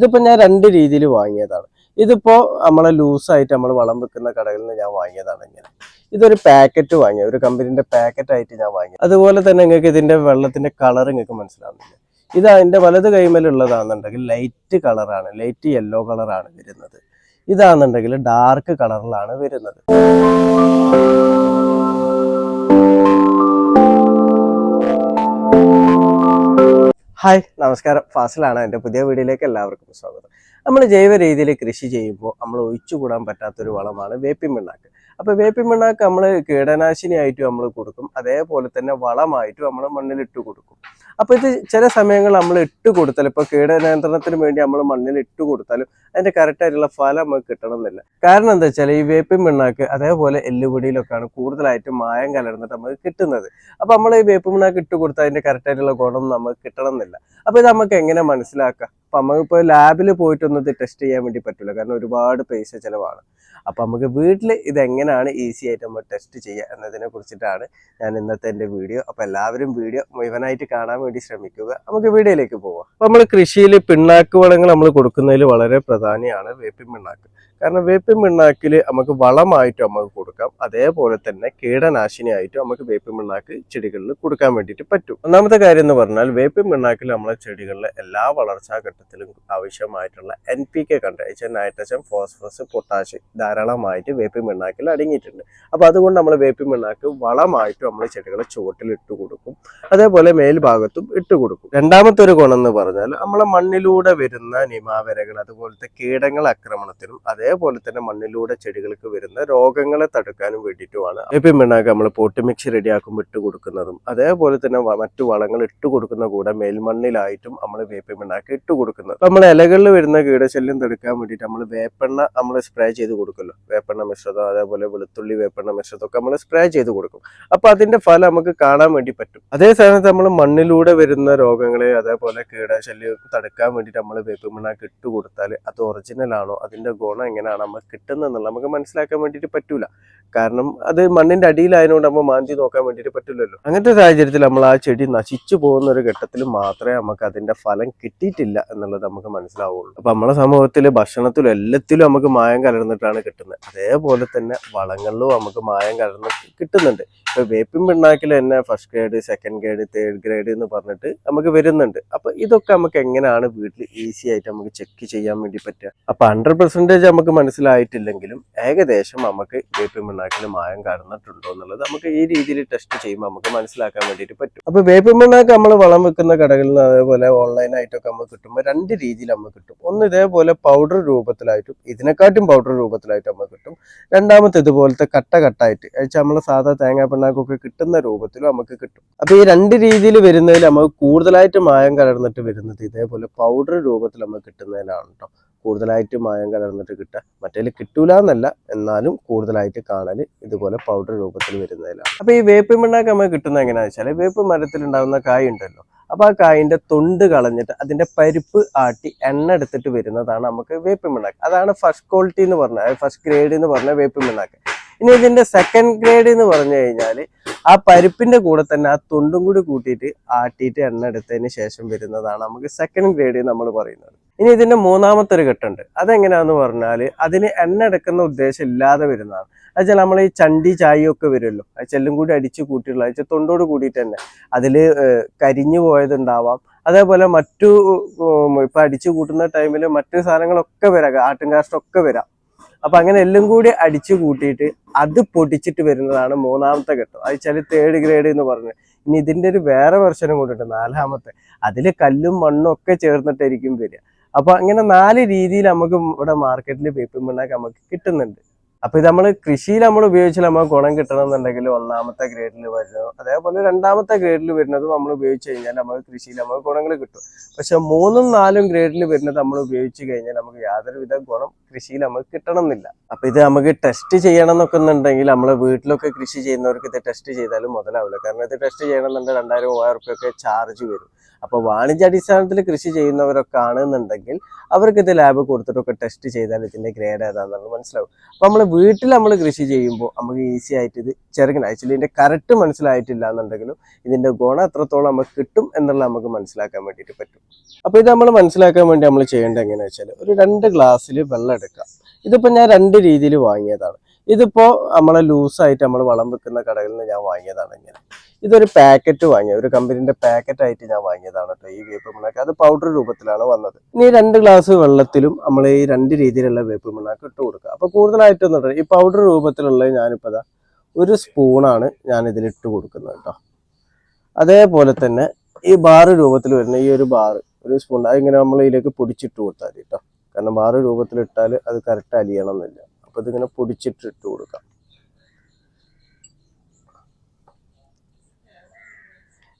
ഇതിപ്പോ ഞാൻ രണ്ട് രീതിയിൽ വാങ്ങിയതാണ്. ഇതിപ്പോൾ നമ്മളെ ലൂസായിട്ട് നമ്മൾ വളം വെക്കുന്ന കടകളിൽ നിന്ന് ഞാൻ വാങ്ങിയതാണ് ഇങ്ങനെ. ഇതൊരു പാക്കറ്റ് വാങ്ങിയ ഒരു കമ്പനീന്റെ പാക്കറ്റ് ആയിട്ട് ഞാൻ വാങ്ങി അതുപോലെ തന്നെ നിങ്ങൾക്ക് ഇതിന്റെ വെള്ളത്തിന്റെ കളർ നിങ്ങൾക്ക് മനസ്സിലാവുന്നില്ല? ഇത് അതിന്റെ വലത് കൈമേലുള്ളതാണെന്നുണ്ടെങ്കിൽ ലൈറ്റ് കളറാണ് ലൈറ്റ് യെല്ലോ കളറാണ് വരുന്നത്. ഇതാണെന്നുണ്ടെങ്കിൽ ഡാർക്ക് കളറിലാണ് വരുന്നത്. ഹായ് നമസ്കാരം. ഫാസിലാണ് എന്റെ പുതിയ വീഡിയോയിലേക്ക് എല്ലാവർക്കും സ്വാഗതം. നമ്മൾ ജൈവ രീതിയിൽ കൃഷി ചെയ്യുമ്പോൾ നമ്മൾ ഒഴിച്ചുകൂടാൻ പറ്റാത്തൊരു വളമാണ് വേപ്പിൻ അപ്പോൾ വേപ്പിൻ പിണ്ണാക്ക് നമ്മൾ കീടനാശിനിയായിട്ട് നമ്മൾ കൊടുക്കും. അതേപോലെ തന്നെ വളമായിട്ട് നമ്മൾ മണ്ണിൽ ഇട്ട് കൊടുക്കും. അപ്പോൾ ഇത് ചില സമയങ്ങളിൽ നമ്മൾ ഇട്ട് കൊടുത്താൽ ഇപ്പോൾ കീടനിയന്ത്രണത്തിന് വേണ്ടി നമ്മൾ മണ്ണിൽ ഇട്ട് കൊടുത്താലും അതിന്റെ കറക്റ്റായിട്ടുള്ള ഫലം നമുക്ക് കിട്ടണമെന്നില്ല. കാരണം എന്താ വെച്ചാൽ ഈ വേപ്പിൻ പിണ്ണാക്ക് അതേപോലെ എല്ലുപൊടിയിലൊക്കെയാണ് കൂടുതലായിട്ട് മായം കലർന്നിട്ട് നമുക്ക് കിട്ടുന്നത്. അപ്പൊ നമ്മൾ ഈ വേപ്പ് പിണ്ണാക്ക് ഇട്ട് കൊടുത്താൽ അതിന്റെ കറക്റ്റ് ആയിട്ടുള്ള ഗുണം നമുക്ക് കിട്ടണമെന്നില്ല. അപ്പൊ ഇത് നമുക്ക് എങ്ങനെ മനസ്സിലാക്കാം? അപ്പൊ നമുക്കിപ്പോ ലാബിൽ പോയിട്ടൊന്നും ഇത് ടെസ്റ്റ് ചെയ്യാൻ വേണ്ടി പറ്റില്ല കാരണം ഒരുപാട് പൈസ ചിലവാണ്. അപ്പൊ നമുക്ക് വീട്ടിൽ ഇത് എങ്ങനെയാണ് ഈസി ആയിട്ട് നമ്മൾ ടെസ്റ്റ് ചെയ്യുക എന്നതിനെ കുറിച്ചിട്ടാണ് ഞാൻ ഇന്നത്തെ എന്റെ വീഡിയോ അപ്പൊ എല്ലാവരും വീഡിയോ മുഴുവനായിട്ട് കാണാൻ വേണ്ടി ശ്രമിക്കുക. നമുക്ക് വീഡിയോയിലേക്ക് പോവാം. അപ്പൊ നമ്മൾ കൃഷിയിൽ പിണ്ണാക്ക് വളങ്ങൾ നമ്മൾ കൊടുക്കുന്നതിൽ വളരെ പ്രധാനമാണ് വേപ്പിൻ പിണ്ണാക്ക്. കാരണം വേപ്പിൻ പിണ്ണാക്കിൽ നമുക്ക് വളമായിട്ട് നമുക്ക് കൊടുക്കാം. അതേപോലെ തന്നെ കീടനാശിനിയായിട്ട് നമുക്ക് വേപ്പിൻ പിണ്ണാക്ക് ചെടികളിൽ കൊടുക്കാൻ വേണ്ടിയിട്ട് പറ്റും. ഒന്നാമത്തെ കാര്യം എന്ന് പറഞ്ഞാൽ വേപ്പിൻ പിണ്ണാക്കിൽ നമ്മളെ ചെടികളിലെ എല്ലാ വളർച്ചാ ഘട്ടത്തിലും ആവശ്യമായിട്ടുള്ള എൻ പി കെ കണ്ടത് നൈട്രജൻ ഫോസ്ഫറസ് പൊട്ടാഷ് ധാരാളമായിട്ട് വേപ്പി മിണ്ണാക്കിൽ അടങ്ങിയിട്ടുണ്ട്. അപ്പോൾ അതുകൊണ്ട് നമ്മൾ വേപ്പി മിണ്ണാക്ക് വളമായിട്ട് നമ്മൾ ചെടികളെ ചുവട്ടിൽ ഇട്ട് കൊടുക്കും. അതേപോലെ മേൽഭാഗത്തും ഇട്ട് കൊടുക്കും. രണ്ടാമത്തെ ഒരു ഗുണം എന്ന് പറഞ്ഞാൽ നമ്മളെ മണ്ണിലൂടെ വരുന്ന നിമാവരകൾ അതുപോലത്തെ കീടങ്ങൾ ആക്രമണത്തിനും അതേപോലെ തന്നെ മണ്ണിലൂടെ ചെടികൾക്ക് വരുന്ന രോഗങ്ങളെ തടുക്കാനും വേണ്ടിയിട്ടുമാണ് വേപ്പി മിണ്ണാക്ക് നമ്മൾ പോട്ട് മിക്സ് റെഡിയാക്കുമ്പോൾ ഇട്ട് കൊടുക്കുന്നതും. അതേപോലെ തന്നെ മറ്റു വളങ്ങൾ ഇട്ട് കൊടുക്കുന്ന കൂടെ മേൽമണ്ണിലായിട്ടും നമ്മൾ വേപ്പി പിണ്ണാക്ക് ഇട്ട് കൊടുക്കുന്നത്. നമ്മൾ ഇലകളിൽ വരുന്ന കീടശല്യം തടുക്കാൻ വേണ്ടിയിട്ട് നമ്മൾ വേപ്പെണ്ണ നമ്മൾ സ്പ്രേ ചെയ്ത് കൊടുക്കുമല്ലോ. വേപ്പെണ്ണ മിശ്രിതം അതേപോലെ വെളുത്തുള്ളി വേപ്പെണ്ണ മിശ്രിതം ഒക്കെ നമ്മൾ സ്പ്രേ ചെയ്ത് കൊടുക്കും. അപ്പൊ അതിന്റെ ഫലം നമുക്ക് കാണാൻ വേണ്ടി പറ്റും. അതേ സമയത്ത് നമ്മൾ മണ്ണിലൂടെ വരുന്ന രോഗങ്ങളെ അതേപോലെ കീടശല്യം തടുക്കാൻ വേണ്ടിയിട്ട് നമ്മൾ വേപ്പുമണ്ണ കിട്ടുകൊടുത്താൽ കൊടുത്താൽ അത് ഒറിജിനൽ ആണോ അതിന്റെ ഗുണം എങ്ങനെയാണ് നമുക്ക് കിട്ടുന്നതെന്നുള്ള നമുക്ക് മനസ്സിലാക്കാൻ വേണ്ടിയിട്ട് പറ്റൂല. കാരണം അത് മണ്ണിന്റെ അടിയിലായതുകൊണ്ട് നമ്മൾ മാന്തി നോക്കാൻ വേണ്ടിയിട്ട് പറ്റില്ലല്ലോ. അങ്ങനത്തെ സാഹചര്യത്തിൽ നമ്മൾ ആ ചെടി നശിച്ചു പോകുന്ന ഒരു ഘട്ടത്തിൽ മാത്രമേ നമുക്ക് അതിന്റെ ഫലം കിട്ടിയിട്ടില്ല എന്നുള്ളത് നമുക്ക് മനസ്സിലാവുള്ളൂ. അപ്പൊ നമ്മളെ സമൂഹത്തിൽ ഭക്ഷണത്തിലും എല്ലാത്തിലും നമുക്ക് മായം കലർന്നിട്ടാണ് കിട്ടുന്നത്. അതേപോലെ തന്നെ വളങ്ങളിലും നമുക്ക് മായം കലർന്ന് കിട്ടുന്നുണ്ട്. ഇപ്പൊ വേപ്പിൻ പിണ്ണാക്കിൽ തന്നെ first grade second grade third grade എന്ന് പറഞ്ഞിട്ട് നമുക്ക് വരുന്നുണ്ട്. അപ്പൊ ഇതൊക്കെ നമുക്ക് എങ്ങനെയാണ് വീട്ടിൽ ഈസി ആയിട്ട് നമുക്ക് ചെക്ക് ചെയ്യാൻ വേണ്ടി പറ്റുക? അപ്പൊ ഹൺഡ്രഡ് പെർസെന്റേജ് നമുക്ക് മനസ്സിലായിട്ടില്ലെങ്കിലും ഏകദേശം നമുക്ക് വേപ്പിൻ പിണ്ണാക്കിൽ മായം കലർന്നിട്ടുണ്ടോ എന്നുള്ളത് നമുക്ക് ഈ രീതിയിൽ ടെസ്റ്റ് ചെയ്യുമ്പോൾ നമുക്ക് മനസ്സിലാക്കാൻ വേണ്ടിയിട്ട് പറ്റും. അപ്പൊ വേപ്പിൻ പിണ്ണാക്ക് നമ്മൾ വളം വെക്കുന്ന കടകളിൽ നിന്ന് അതേപോലെ ഓൺലൈൻ ആയിട്ടൊക്കെ നമുക്ക് കിട്ടുമ്പോൾ രണ്ട് രീതിയിൽ നമുക്ക് കിട്ടും. ഒന്ന് ഇതേപോലെ പൗഡർ രൂപത്തിലായിട്ടും ഇതിനെക്കാട്ടും പൗഡർ രൂപത്തിലായിട്ടും നമുക്ക് കിട്ടും. രണ്ടാമത്തെ ഇതുപോലത്തെ കട്ട കട്ടായിട്ട് വെച്ചാൽ നമ്മൾ സാധാ തേങ്ങാ പിണ്ണാക്കൊക്കെ കിട്ടുന്ന രൂപത്തിലും നമുക്ക് കിട്ടും. അപ്പൊ ഈ രണ്ട് രീതിയിൽ വരുന്നതിൽ നമുക്ക് കൂടുതലായിട്ട് മായം കലർന്നിട്ട് വരുന്നത് ഇതേപോലെ പൗഡർ രൂപത്തിൽ നമുക്ക് കിട്ടുന്നതിലാണ് കേട്ടോ കൂടുതലായിട്ട് മായം കലർന്നിട്ട് കിട്ടുക. മറ്റേതിൽ കിട്ടൂല എന്നല്ല എന്നാലും കൂടുതലായിട്ട് കാണൽ ഇതുപോലെ പൗഡർ രൂപത്തിൽ വരുന്നതിലാണ്. അപ്പൊ ഈ വേപ്പ് പിണ്ണാക്ക് നമുക്ക് കിട്ടുന്നത് എങ്ങനെയാണെന്ന് വെച്ചാൽ വേപ്പ് മരത്തിൽ ഉണ്ടാകുന്ന കായ ഉണ്ടല്ലോ അപ്പൊ ആ കായിന്റെ തൊണ്ട് കളഞ്ഞിട്ട് അതിന്റെ പരിപ്പ് ആട്ടി എണ്ണ എടുത്തിട്ട് വരുന്നതാണ് നമുക്ക് വേപ്പ് മിണ്ണാക്ക് അതാണ് ഫസ്റ്റ് ക്വാളിറ്റി എന്ന് പറഞ്ഞാൽ ഫസ്റ്റ് ഗ്രേഡ് എന്ന് പറഞ്ഞ വേപ്പ് മിണ്ണാക്ക് ഇനി ഇതിന്റെ സെക്കൻഡ് ഗ്രേഡ് എന്ന് പറഞ്ഞു കഴിഞ്ഞാൽ ആ പരിപ്പിന്റെ കൂടെ തന്നെ ആ തൊണ്ടും കൂടി കൂട്ടിയിട്ട് ആട്ടിയിട്ട് എണ്ണ എടുത്തതിന് ശേഷം വരുന്നതാണ് നമുക്ക് സെക്കൻഡ് ഗ്രേഡ് നമ്മൾ പറയുന്നത്. ഇനി ഇതിന്റെ മൂന്നാമത്തെ ഒരു ഘട്ടമുണ്ട്. അതെങ്ങനെയാന്ന് പറഞ്ഞാൽ അതിന് എണ്ണ എടുക്കുന്ന ഉദ്ദേശം ഇല്ലാതെ വരുന്നതാണ്. എന്നുവെച്ചാൽ നമ്മൾ ഈ ചണ്ടി ചായയൊക്കെ വരുമല്ലോ അത് ചെല്ലും കൂടി അടിച്ച് കൂട്ടിയുള്ള വെച്ചാൽ തൊണ്ടോട് കൂടിയിട്ട് തന്നെ. അതിൽ കരിഞ്ഞു പോയതുണ്ടാവാം. അതേപോലെ മറ്റു ഇപ്പം അടിച്ച് കൂട്ടുന്ന ടൈമിൽ മറ്റു സാധനങ്ങളൊക്കെ വരാം. ആട്ടുംകാഷ്ടമൊക്കെ വരാം. അപ്പം അങ്ങനെ എല്ലാം കൂടി അടിച്ചു കൂട്ടിയിട്ട് അത് പൊടിച്ചിട്ട് വരുന്നതാണ് മൂന്നാമത്തെ ഘട്ടം. അത് വെച്ചാൽ തേർഡ് ഗ്രേഡ് എന്ന് പറഞ്ഞു. ഇനി ഇതിന്റെ ഒരു വേറെ വെർഷനും കൂടിയുണ്ട് നാലാമത്തെ. അതിൽ കല്ലും മണ്ണും ഒക്കെ ചേർന്നിട്ടായിരിക്കും വരിക. അപ്പോൾ അങ്ങനെ നാല് രീതിയിൽ നമുക്ക് ഇവിടെ മാർക്കറ്റിൽ വേപ്പിൻ മണ്ണാക്കി നമുക്ക് കിട്ടുന്നുണ്ട്. അപ്പൊ ഇത് നമ്മൾ കൃഷിയിൽ നമ്മൾ ഉപയോഗിച്ചാൽ നമ്മൾ ഗുണം കിട്ടണമെന്നുണ്ടെങ്കിൽ ഒന്നാമത്തെ ഗ്രേഡിൽ വരുന്നു. അതേപോലെ രണ്ടാമത്തെ ഗ്രേഡിൽ വരുന്നത് നമ്മൾ ഉപയോഗിച്ച് കഴിഞ്ഞാൽ നമുക്ക് കൃഷിയിൽ നമുക്ക് ഗുണങ്ങൾ കിട്ടും. പക്ഷെ മൂന്നും നാലും ഗ്രേഡിൽ വരുന്നത് നമ്മൾ ഉപയോഗിച്ച് കഴിഞ്ഞാൽ നമുക്ക് യാതൊരുവിധ ഗുണം കൃഷിയിൽ നമുക്ക് കിട്ടണം എന്നില്ല അപ്പൊ ഇത് നമുക്ക് ടെസ്റ്റ് ചെയ്യണം എന്നൊക്കെ ഉണ്ടെങ്കിൽ നമ്മളെ വീട്ടിലൊക്കെ കൃഷി ചെയ്യുന്നവർക്ക് ഇത് ടെസ്റ്റ് ചെയ്താലും മുതലാവില്ല. കാരണം ഇത് ടെസ്റ്റ് ചെയ്യണമെന്നുണ്ടെങ്കിൽ രണ്ടായിരം മൂവായിരം ഒക്കെ ചാർജ് വരും. അപ്പൊ വാണിജ്യാടിസ്ഥാനത്തിൽ കൃഷി ചെയ്യുന്നവരൊക്കെ ആണെന്നുണ്ടെങ്കിൽ അവർക്ക് ഇത് ലാബ് കൊടുത്തിട്ടൊക്കെ ടെസ്റ്റ് ചെയ്താൽ ഇതിന്റെ ഗ്രേഡ് ഏതാണെന്നുള്ളത് മനസ്സിലാവും. അപ്പൊ നമ്മൾ വീട്ടിൽ നമ്മൾ കൃഷി ചെയ്യുമ്പോൾ നമുക്ക് ഈസി ആയിട്ട് ഇത് ചെറുക്കണം ആക്ച്വലി ഇതിന്റെ കറക്റ്റ് മനസ്സിലായിട്ടില്ല എന്നുണ്ടെങ്കിലും ഇതിന്റെ ഗുണം എത്രത്തോളം നമുക്ക് കിട്ടും എന്നുള്ളത് നമുക്ക് മനസ്സിലാക്കാൻ വേണ്ടിയിട്ട് പറ്റും. അപ്പൊ ഇത് നമ്മൾ മനസ്സിലാക്കാൻ വേണ്ടി നമ്മൾ ചെയ്യേണ്ടത് എങ്ങനെയാ വെച്ചാൽ ഒരു രണ്ട് ഗ്ലാസ്സിൽ വെള്ളം എടുക്കാം. ഇതിപ്പോൾ ഞാൻ രണ്ട് രീതിയിൽ വാങ്ങിയതാണ്. ഇതിപ്പോൾ നമ്മളെ ലൂസായിട്ട് നമ്മൾ വളം വെക്കുന്ന കടകളിൽ നിന്ന് ഞാൻ വാങ്ങിയതാണ് ഇങ്ങനെ. ഇതൊരു പാക്കറ്റ് വാങ്ങിയ ഒരു കമ്പനീന്റെ പാക്കറ്റ് ആയിട്ട് ഞാൻ വാങ്ങിയതാണ് കേട്ടോ ഈ വേപ്പ് മിണ്ണാക്ക് അത് പൗഡർ രൂപത്തിലാണ് വന്നത്. ഇനി രണ്ട് ഗ്ലാസ് വെള്ളത്തിലും നമ്മൾ ഈ രണ്ട് രീതിയിലുള്ള വേപ്പ് മിണ്ണാക്ക് ഇട്ട് കൊടുക്കുക അപ്പോൾ കൂടുതലായിട്ടൊന്നും. ഈ പൗഡർ രൂപത്തിലുള്ള ഞാനിപ്പോൾ അതാ ഒരു സ്പൂണാണ് ഞാൻ ഇതിലിട്ട് കൊടുക്കുന്നത് കേട്ടോ. അതേപോലെ തന്നെ ഈ ബാറ് രൂപത്തിൽ വരുന്ന ഈ ഒരു ബാറ് ഒരു സ്പൂൺ. അതിങ്ങനെ നമ്മൾ ഇതിലേക്ക് പൊടിച്ചിട്ട് കൊടുത്താൽ മതി കേട്ടോ. കാരണം വേറെ രൂപത്തിൽ ഇട്ടാൽ അത് കറക്റ്റ് അലിയണം എന്നില്ല അപ്പോൾ ഇതിങ്ങനെ പൊടിച്ചിട്ട് ഇട്ട് കൊടുക്കാം.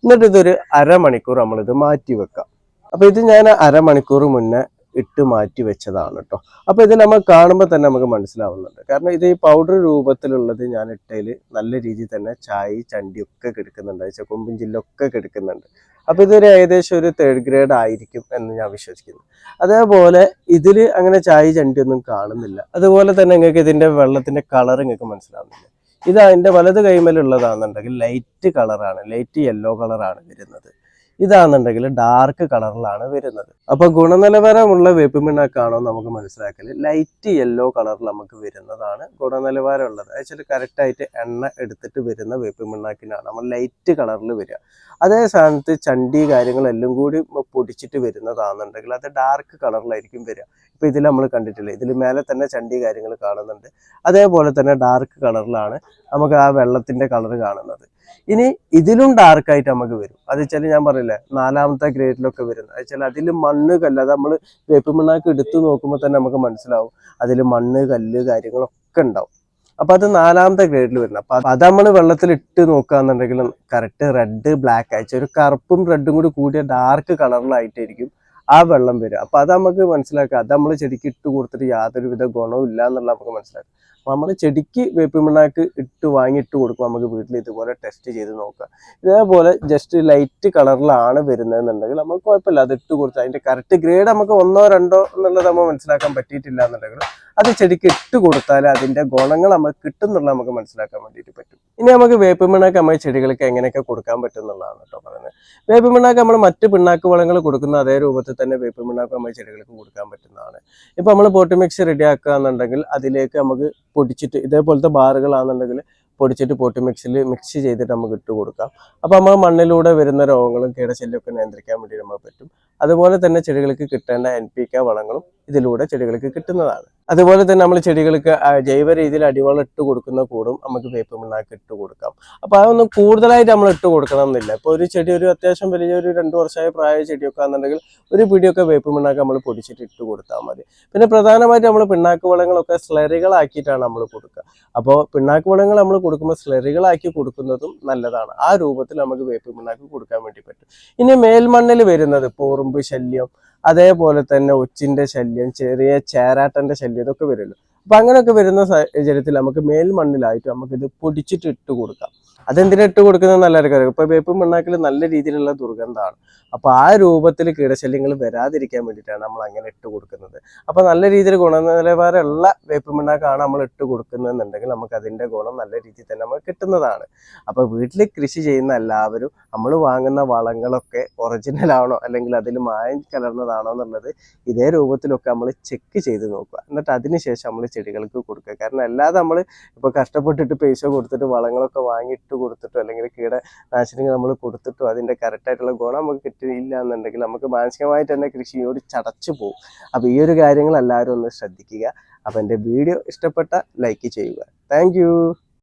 എന്നിട്ട് ഇതൊരു അരമണിക്കൂർ നമ്മളിത് മാറ്റി വെക്കാം. അപ്പോൾ ഇത് ഞാൻ അരമണിക്കൂർ മുന്നേ ഇട്ട് മാറ്റി വെച്ചതാണ് കേട്ടോ അപ്പോൾ ഇത് നമ്മൾ കാണുമ്പോൾ തന്നെ നമുക്ക് മനസ്സിലാവുന്നുണ്ട്. കാരണം ഇത് ഈ പൗഡർ രൂപത്തിലുള്ളത് ഞാൻ ഇട്ടതിൽ നല്ല രീതിയിൽ തന്നെ ചായ ചണ്ടിയൊക്കെ കിടക്കുന്നുണ്ട്. വെച്ചാൽ കൊമ്പും ചില്ലൊക്കെ കിടക്കുന്നുണ്ട്. അപ്പൊ ഇതൊരു ഏകദേശം ഒരു തേർഡ് ഗ്രേഡ് ആയിരിക്കും എന്ന് ഞാൻ വിശ്വസിക്കുന്നു. അതേപോലെ ഇതിൽ അങ്ങനെ ചായ ചണ്ടി ഒന്നും കാണുന്നില്ല. അതുപോലെ തന്നെ നിങ്ങൾക്ക് ഇതിന്റെ വെള്ളത്തിന്റെ കളർ നിങ്ങൾക്ക് മനസ്സിലാവുന്നില്ല. ഇത് അതിന്റെ വലത് കൈമേലുള്ളതാണെന്നുണ്ടെങ്കിൽ ലൈറ്റ് കളറാണ് ലൈറ്റ് യെല്ലോ കളറാണ് വരുന്നത്. ഇതാണെന്നുണ്ടെങ്കിൽ ഡാർക്ക് കളറിലാണ് വരുന്നത്. അപ്പൊ ഗുണനിലവാരമുള്ള വേപ്പ് മിണ്ണാക്കാണോ നമുക്ക് മനസ്സിലാക്കൽ ലൈറ്റ് യെല്ലോ കളറിൽ നമുക്ക് വരുന്നതാണ് ഗുണനിലവാരമുള്ളത്. ആക്ച്വലി കറക്റ്റ് ആയിട്ട് എണ്ണ എടുത്തിട്ട് വരുന്ന വേപ്പിമിണ്ണാക്കിനാണ് നമ്മൾ ലൈറ്റ് കളറിൽ വരിക. അതേ സ്ഥാനത്ത് ചണ്ടി കാര്യങ്ങളെല്ലാം കൂടി പൊടിച്ചിട്ട് വരുന്നതാണെന്നുണ്ടെങ്കിൽ അത് ഡാർക്ക് കളറിലായിരിക്കും വരിക. ഇപ്പൊ ഇതിൽ നമ്മൾ കണ്ടിട്ടില്ല ഇതിൽ മേലെ തന്നെ ചണ്ടി കാര്യങ്ങൾ കാണുന്നുണ്ട്. അതേപോലെ തന്നെ ഡാർക്ക് കളറിലാണ് നമുക്ക് ആ വെള്ളത്തിന്റെ കളർ കാണുന്നത്. ഇനി ഇതിലും ഡാർക്കായിട്ട് നമുക്ക് വരും. അത് വെച്ചാൽ ഞാൻ പറഞ്ഞില്ലേ നാലാമത്തെ ഗ്രേഡിലൊക്കെ വരുന്നത്. അത് വെച്ചാൽ അതിൽ മണ്ണ് കല്ല് അത് നമ്മൾ വേപ്പ് മണ്ണാക്ക് എടുത്തു നോക്കുമ്പോൾ തന്നെ നമുക്ക് മനസ്സിലാവും. അതിൽ മണ്ണ് കല്ല് കാര്യങ്ങളൊക്കെ ഉണ്ടാവും. അപ്പൊ അത് നാലാമത്തെ ഗ്രേഡിൽ വരുന്നത്. അപ്പൊ അത് നമ്മൾ വെള്ളത്തിൽ ഇട്ട് നോക്കുകയാണെന്നുണ്ടെങ്കിൽ കറക്റ്റ് റെഡ് ബ്ലാക്ക് ആയിച്ച ഒരു കറുപ്പും റെഡും കൂടി കൂടിയ ഡാർക്ക് കളറിലായിട്ടായിരിക്കും ആ വെള്ളം വരും അപ്പൊ അത് നമുക്ക് മനസ്സിലാക്കാം. അത് നമ്മൾ ചെടിക്ക് ഇട്ട് കൊടുത്തിട്ട് യാതൊരുവിധ ഗുണവും ഇല്ല എന്നുള്ള നമുക്ക് മനസ്സിലാക്കാം. അപ്പൊ നമ്മൾ ചെടിക്ക് വേപ്പ് ഇട്ട് വാങ്ങിയിട്ട് കൊടുക്കും നമുക്ക് വീട്ടിൽ ഇതുപോലെ ടെസ്റ്റ് ചെയ്ത് നോക്കുക. ഇതേപോലെ ജസ്റ്റ് ലൈറ്റ് കളറിലാണ് വരുന്നതെന്നുണ്ടെങ്കിൽ നമുക്ക് കുഴപ്പമില്ല. അത് ഇട്ട് കൊടുത്ത് അതിന്റെ കറക്റ്റ് ഗ്രേഡ് നമുക്ക് ഒന്നോ രണ്ടോ എന്നുള്ളത് നമ്മൾ മനസ്സിലാക്കാൻ പറ്റിയിട്ടില്ല എന്നുണ്ടെങ്കിൽ അത് ചെടിക്ക് ഇട്ട് കൊടുത്താൽ അതിന്റെ ഗുണങ്ങൾ നമുക്ക് കിട്ടുന്നുള്ള നമുക്ക് മനസ്സിലാക്കാൻ വേണ്ടിയിട്ട് പറ്റും. ഇനി നമുക്ക് വേപ്പ് പിണ്ണാക്ക് നമ്മൾ ചെടികൾക്ക് എങ്ങനെയൊക്കെ കൊടുക്കാൻ പറ്റും എന്നുള്ളതാണ് കേട്ടോ പറയുന്നത്. വേപ്പ് പിണ്ണാക്ക് നമ്മൾ മറ്റ് പിണ്ണാക്ക് വളങ്ങൾ കൊടുക്കുന്ന അതേ രൂപത്തിൽ തന്നെ വേപ്പ് പിണ്ണാക്ക് നമ്മൾ ചെടികൾക്ക് കൊടുക്കാൻ പറ്റുന്നതാണ്. ഇപ്പൊ നമ്മൾ പോട്ട് മിക്സ് റെഡി ആക്കുക എന്നുണ്ടെങ്കിൽ അതിലേക്ക് നമുക്ക് പൊടിച്ചിട്ട് ഇതേപോലത്തെ ബാറുകളാണെന്നുണ്ടെങ്കിൽ പൊടിച്ചിട്ട് പൊട്ടി മിക്സിൽ മിക്സ് ചെയ്തിട്ട് നമുക്ക് ഇട്ട് കൊടുക്കാം. അപ്പോൾ നമ്മൾ മണ്ണിലൂടെ വരുന്ന രോഗങ്ങളും കീടശല്യമൊക്കെ നിയന്ത്രിക്കാൻ വേണ്ടി നമുക്ക് പറ്റും. അതുപോലെ തന്നെ ചെടികൾക്ക് കിട്ടേണ്ട എൻ പി കെ വളങ്ങളും ഇതിലൂടെ ചെടികൾക്ക് കിട്ടുന്നതാണ്. അതുപോലെ തന്നെ നമ്മൾ ചെടികൾക്ക് ജൈവ രീതിയിൽ അടിവളം ഇട്ട് കൊടുക്കുന്ന കൂടും നമുക്ക് വേപ്പ് മണ്ണാക്കി ഇട്ട് കൊടുക്കാം. അപ്പൊ അതൊന്നും കൂടുതലായിട്ട് നമ്മൾ ഇട്ട് കൊടുക്കണം എന്നില്ല. ഇപ്പൊ ഒരു ചെടി ഒരു അത്യാവശ്യം വലിയ ഒരു രണ്ടു വർഷമായ പ്രായ ചെടിയൊക്കെ ആണെന്നുണ്ടെങ്കിൽ ഒരു പിടിയൊക്കെ വേപ്പ് മണ്ണാക്കി നമ്മൾ പൊടിച്ചിട്ട് ഇട്ട് കൊടുത്താൽ മതി. പിന്നെ പ്രധാനമായിട്ട് നമ്മൾ പിണ്ണാക്ക് വളങ്ങളൊക്കെ സ്ലറികളാക്കിയിട്ടാണ് നമ്മൾ കൊടുക്കുക. അപ്പോൾ പിണ്ണാക്ക് വളങ്ങൾ നമ്മൾ കൊടുക്കുമ്പോൾ സ്ലറികളാക്കി കൊടുക്കുന്നതും നല്ലതാണ്. ആ രൂപത്തിൽ നമുക്ക് വേപ്പ് മണ്ണാക്കി കൊടുക്കാൻ വേണ്ടി പറ്റും. ഇനി മേൽമണ്ണിൽ വരുന്നത് പോറുമ്പ് ശല്യം അതേപോലെ തന്നെ ഒച്ചിന്റെ ശല്യം ചെറിയ ചേരാട്ടന്റെ ശല്യം ഇതൊക്കെ വരുമല്ലോ. അപ്പൊ അങ്ങനെയൊക്കെ വരുന്ന സാഹചര്യത്തിൽ നമുക്ക് മേൽമണ്ണിലായിട്ട് നമുക്ക് ഇത് പൊടിച്ചിട്ട് ഇട്ട് കൊടുക്കാം. അതെന്തിനാ ഇട്ട് കൊടുക്കുന്നത് നല്ലൊരു കാര്യം. ഇപ്പൊ വേപ്പ് മണ്ണാക്കിൽ നല്ല രീതിയിലുള്ള ദുർഗന്ധമാണ്. അപ്പൊ ആ രൂപത്തിൽ കീടശല്യങ്ങൾ വരാതിരിക്കാൻ വേണ്ടിയിട്ടാണ് നമ്മൾ അങ്ങനെ ഇട്ട് കൊടുക്കുന്നത്. അപ്പൊ നല്ല രീതിയിൽ ഗുണനിലവാരമുള്ള വേപ്പ് മണ്ണാക്കാണ് നമ്മൾ ഇട്ട് കൊടുക്കുന്നതെന്നുണ്ടെങ്കിൽ നമുക്ക് അതിന്റെ ഗുണം നല്ല രീതിയിൽ തന്നെ നമുക്ക് കിട്ടുന്നതാണ്. അപ്പൊ വീട്ടിൽ കൃഷി ചെയ്യുന്ന എല്ലാവരും നമ്മൾ വാങ്ങുന്ന വളങ്ങളൊക്കെ ഒറിജിനൽ ആണോ അല്ലെങ്കിൽ അതിൽ മായം കലർന്നതാണോ എന്നുള്ളത് ഇതേ രൂപത്തിലൊക്കെ നമ്മൾ ചെക്ക് ചെയ്ത് നോക്കുക. എന്നിട്ട് അതിനുശേഷം നമ്മൾ ചെടികൾക്ക് കൊടുക്കുക. കാരണം അല്ലാതെ നമ്മൾ ഇപ്പൊ കഷ്ടപ്പെട്ടിട്ട് പൈസ കൊടുത്തിട്ട് വളങ്ങളൊക്കെ വാങ്ങിയിട്ട് കൊടുത്തിട്ടോ അല്ലെങ്കിൽ കീടനാശിനികൾ നമ്മൾ കൊടുത്തിട്ടോ അതിന്റെ കറക്റ്റ് ആയിട്ടുള്ള ഗുണം നമുക്ക് കിട്ടിയില്ല എന്നുണ്ടെങ്കിൽ നമുക്ക് മാനസികമായിട്ട് തന്നെ കൃഷിയോട് ചടച്ചു പോകും അപ്പൊ ഈ ഒരു കാര്യങ്ങൾ എല്ലാവരും ഒന്ന് ശ്രദ്ധിക്കുക. അപ്പൊ എന്റെ വീഡിയോ ഇഷ്ടപ്പെട്ട ലൈക്ക് ചെയ്യുക. താങ്ക്